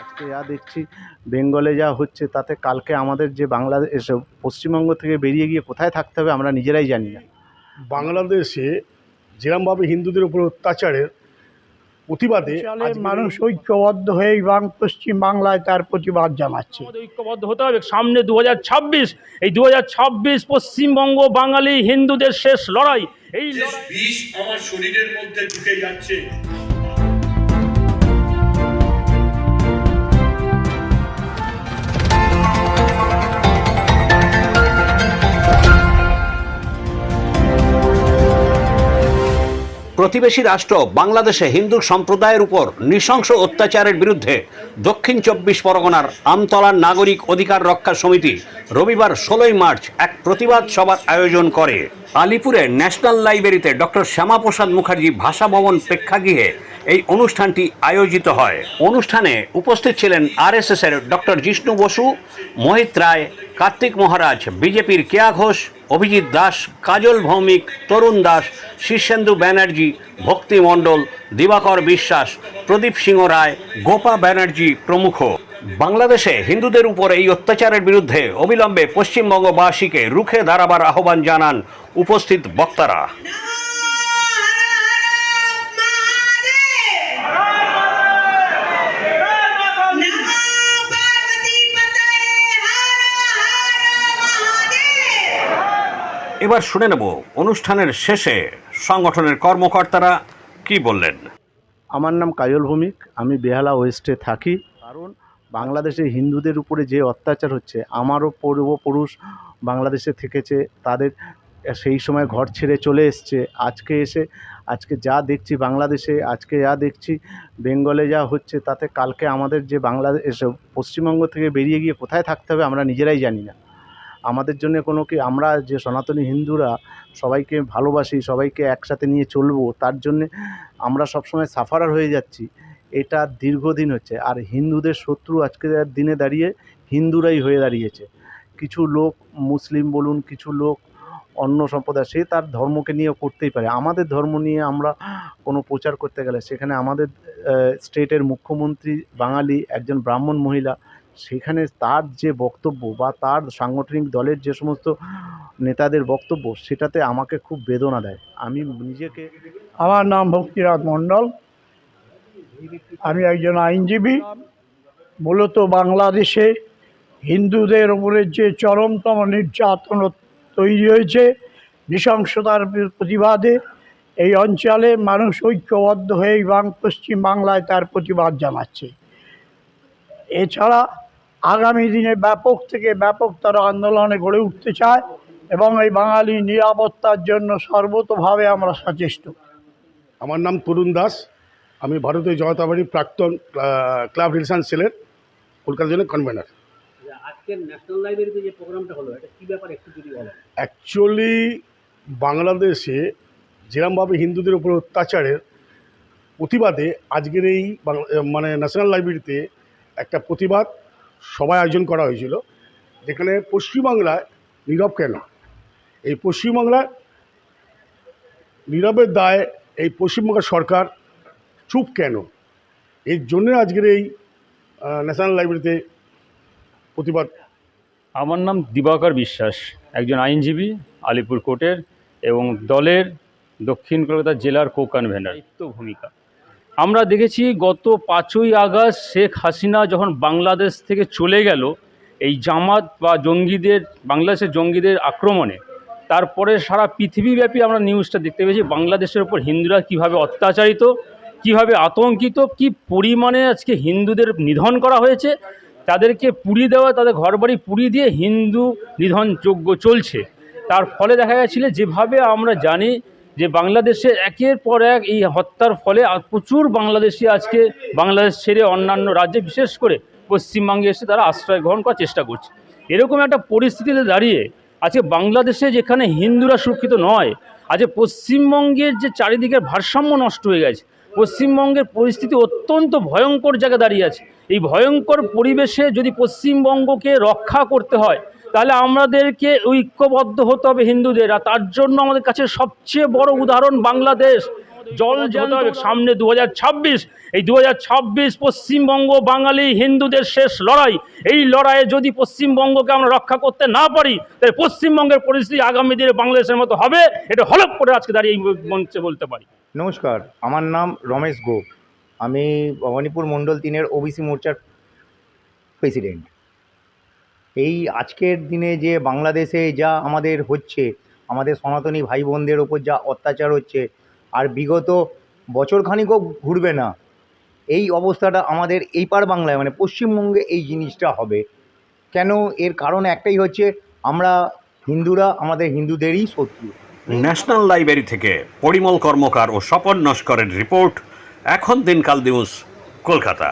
আজকে যা দেখছি বেঙ্গলে যা হচ্ছে তাতে কালকে আমাদের যে বাংলাদেশ পশ্চিমবঙ্গ থেকে বেরিয়ে গিয়ে কোথায় থাকতে হবে আমরা নিজেরাই জানি না। বাংলাদেশে যেরমভাবে হিন্দুদের উপর অত্যাচারের প্রতিবাদে মানুষ ঐক্যবদ্ধ হয়ে এবং পশ্চিম বাংলায় তার প্রতিবাদ জানাচ্ছে। ঐক্যবদ্ধ হতে হবে। সামনে দু হাজার ছাব্বিশ এই দু হাজার ছাব্বিশ পশ্চিমবঙ্গ বাঙালি হিন্দুদের শেষ লড়াই। এই বিষ আমার শরীরের মধ্যে ঢুকে যাচ্ছে। প্রতিবেশী রাষ্ট্র বাংলাদেশে হিন্দু সম্প্রদায়ের উপর নৃশংস অত্যাচারের বিরুদ্ধে দক্ষিণ চব্বিশ পরগনার আমতলার নাগরিক অধিকার রক্ষা সমিতি রবিবার ষোলোই মার্চ এক প্রতিবাদ সভার আয়োজন করে। আলিপুরে ন্যাশনাল লাইব্রেরিতে ডক্টর শ্যামাপ্রসাদ মুখার্জি ভাষা ভবন প্রেক্ষাগৃহে এই অনুষ্ঠানটি আয়োজিত হয়। অনুষ্ঠানে উপস্থিত ছিলেন আরএসএস এর ডক্টর জিষ্ণু বসু, মোহিত রায় কার্তিক মহারাজ, বিজেপির কেয়া ঘোষ, অভিজিৎ দাস, কাজল ভৌমিক, তরুণ দাস, শীর্ষেন্দু ব্যানার্জি, ভক্তি মণ্ডল, দিবাকর বিশ্বাস, প্রদীপ সিংহ রায়, গোপা ব্যানার্জি প্রমুখ। বাংলাদেশে হিন্দুদের উপর এই অত্যাচারের বিরুদ্ধে অবিলম্বে পশ্চিমবঙ্গবাসীকে রুখে দাঁড়াবার আহ্বান জানান উপস্থিত বক্তারা। এবার শুনে নেব অনুষ্ঠানের শেষে সংগঠনের কর্মকর্তারা কি বললেন। আমার নাম কাজল ভৌমিক, আমি বেহালা ওয়েস্টে থাকি। কারণ বাংলাদেশে হিন্দুদের উপরে যে অত্যাচার হচ্ছে, আমারও পূর্বপুরুষ বাংলাদেশে থেকেছে, তাদের সেই সময় ঘর ছেড়ে চলে এসছে। আজকে এসে, আজকে যা দেখছি বাংলাদেশে, আজকে যা দেখছি বেঙ্গলে যা হচ্ছে, তাতে কালকে আমাদের যে বাংলাদেশ পশ্চিমবঙ্গ থেকে বেরিয়ে গিয়ে কোথায় থাকতে হবে আমরা নিজেরাই জানি না। আমাদের জন্য কোনো কি, আমরা যে সনাতনী হিন্দুরা সবাইকে ভালোবাসি, সবাইকে একসাথে নিয়ে চলবো, তার জন্যে আমরা সবসময় সাফারার হয়ে যাচ্ছি। এটা দীর্ঘদিন হচ্ছে। আর হিন্দুদের শত্রু আজকের দিনে দাঁড়িয়ে হিন্দুরাই হয়ে দাঁড়িয়েছে। কিছু লোক মুসলিম বলুন, কিছু লোক অন্য সম্প্রদায়, সে তার ধর্মকে নিয়ে করতেই পারে। আমাদের ধর্ম নিয়ে আমরা কোনো প্রচার করতে গেলে সেখানে আমাদের স্টেটের মুখ্যমন্ত্রী বাঙালি একজন ব্রাহ্মণ মহিলা সেখানে তার যে বক্তব্য বা তার সাংগঠনিক দলের যে সমস্ত নেতাদের বক্তব্য, সেটাতে আমাকে খুব বেদনা দেয়। আমি নিজেকে আমার নাম ভক্তিনাথ মণ্ডল। আমি একজন আইনজীবী। মূলত বাংলাদেশে হিন্দুদের উপরে যে চরমতম নির্যাতন তৈরি হয়েছে, নৃশংসতার প্রতিবাদে, এই অঞ্চলে মানুষ ঐক্যবদ্ধ হয়ে এবং পশ্চিম বাংলায় তার প্রতিবাদ জানাচ্ছে। এছাড়া আগামী দিনে ব্যাপক থেকে ব্যাপকতর আন্দোলনে গড়ে উঠতে চায় এবং এই বাঙালি নিরাপত্তার জন্য সর্বতোভাবে আমরা সচেষ্ট। আমার নাম তরুণ দাস। আমি ভারতীয় জনতা পার্টির প্রাক্তন ক্লাব রিলেশন সেলের কলকাতার জন্য কনভেনার আজকের ন্যাশনাল লাইব্রেরিতে যে প্রোগ্রামটা হলো এটা কি ব্যাপার একটু যদি বলেন? অ্যাকচুয়ালি বাংলাদেশে যেরমভাবে হিন্দুদের উপর অত্যাচারের প্রতিবাদে আজকের এই মানে ন্যাশনাল লাইব্রেরিতে একটা প্রতিবাদ সবাই আয়োজন করা হয়েছিল যেখানে পশ্চিমবাংলায় নীরব কেন? এই পশ্চিমবাংলায় নীরবের দায় এই পশ্চিমবঙ্গের সরকার চুপ কেন? এর জন্য আজকের এই ন্যাশনাল লাইব্রেরিতে প্রতিবাদ। আমার নাম দিবাকর বিশ্বাস একজন আইনজীবী আলিপুর কোর্টের এবং দলের দক্ষিণ কলকাতা জেলার কো কনভেনার ভূমিকা। আমরা দেখেছি গত পাঁচই আগস্ট শেখ হাসিনা যখন বাংলাদেশ থেকে চলে গেল, এই জামাত বা জঙ্গিদের, বাংলাদেশের জঙ্গিদের আক্রমণে, তারপরে সারা পৃথিবীব্যাপী আমরা নিউজটা দেখতে পেয়েছি, বাংলাদেশের ওপর হিন্দুরা কীভাবে অত্যাচারিত, কীভাবে আতঙ্কিত, কী পরিমাণে আজকে হিন্দুদের নিধন করা হয়েছে, তাদেরকে পুড়িয়ে দেওয়া, তাদের ঘরবাড়ি পুড়িয়ে দিয়ে হিন্দু নিধন যজ্ঞ চলছে। তার ফলে দেখা গেছিল যেভাবে আমরা জানি যে বাংলাদেশে একের পর এক এই হত্যার ফলে প্রচুর বাংলাদেশি আজকে বাংলাদেশ ছেড়ে অন্যান্য রাজ্যে, বিশেষ করে পশ্চিমবঙ্গে এসে তারা আশ্রয় গ্রহণ করার চেষ্টা করছে। এরকম একটা পরিস্থিতিতে দাঁড়িয়ে আজকে বাংলাদেশে যেখানে হিন্দুরা সুরক্ষিত নয়, আজকে পশ্চিমবঙ্গের যে চারিদিকের ভারসাম্য নষ্ট হয়ে গেছে। পশ্চিমবঙ্গের পরিস্থিতি অত্যন্ত ভয়ঙ্কর জায়গায় দাঁড়িয়ে আছে। এই ভয়ঙ্কর পরিবেশে যদি পশ্চিমবঙ্গকে রক্ষা করতে হয় তাহলে আমাদেরকে ঐক্যবদ্ধ হতে হবে হিন্দুদের আর তার জন্য আমাদের কাছে সবচেয়ে বড় উদাহরণ বাংলাদেশ। জল যেতে হবে। সামনে দু হাজার ছাব্বিশ। এই দু হাজার ছাব্বিশ পশ্চিমবঙ্গ বাঙালি হিন্দুদের শেষ লড়াই। এই লড়াইয়ে যদি পশ্চিমবঙ্গকে আমরা রক্ষা করতে না পারি তাহলে পশ্চিমবঙ্গের পরিস্থিতি আগামী দিনে বাংলাদেশের মতো হবে। এটা হলপ করে আজকে দাঁড়িয়ে এই মঞ্চে বলতে পারি। নমস্কার আমার নাম রমেশ গোপ। আমি ভবানীপুর মণ্ডল তিনের ওবিসি মোর্চার প্রেসিডেন্ট। এই আজকের দিনে যে বাংলাদেশে যা আমাদের হচ্ছে, আমাদের সনাতনী ভাই বোনদের ওপর যা অত্যাচার হচ্ছে, আর বিগত বছরখানিকও ঘুরবে না, এই অবস্থাটা আমাদের এই পার বাংলায় মানে পশ্চিমবঙ্গে এই জিনিসটা হবে। কেন? এর কারণ একটাই হচ্ছে, আমরা হিন্দুরা, আমাদের হিন্দুদেরই শত্রু। ন্যাশনাল লাইব্রেরি থেকে পরিমল কর্মকার ও স্বপন নস্করের রিপোর্ট, এখন দিনকাল নিউজ, কলকাতা।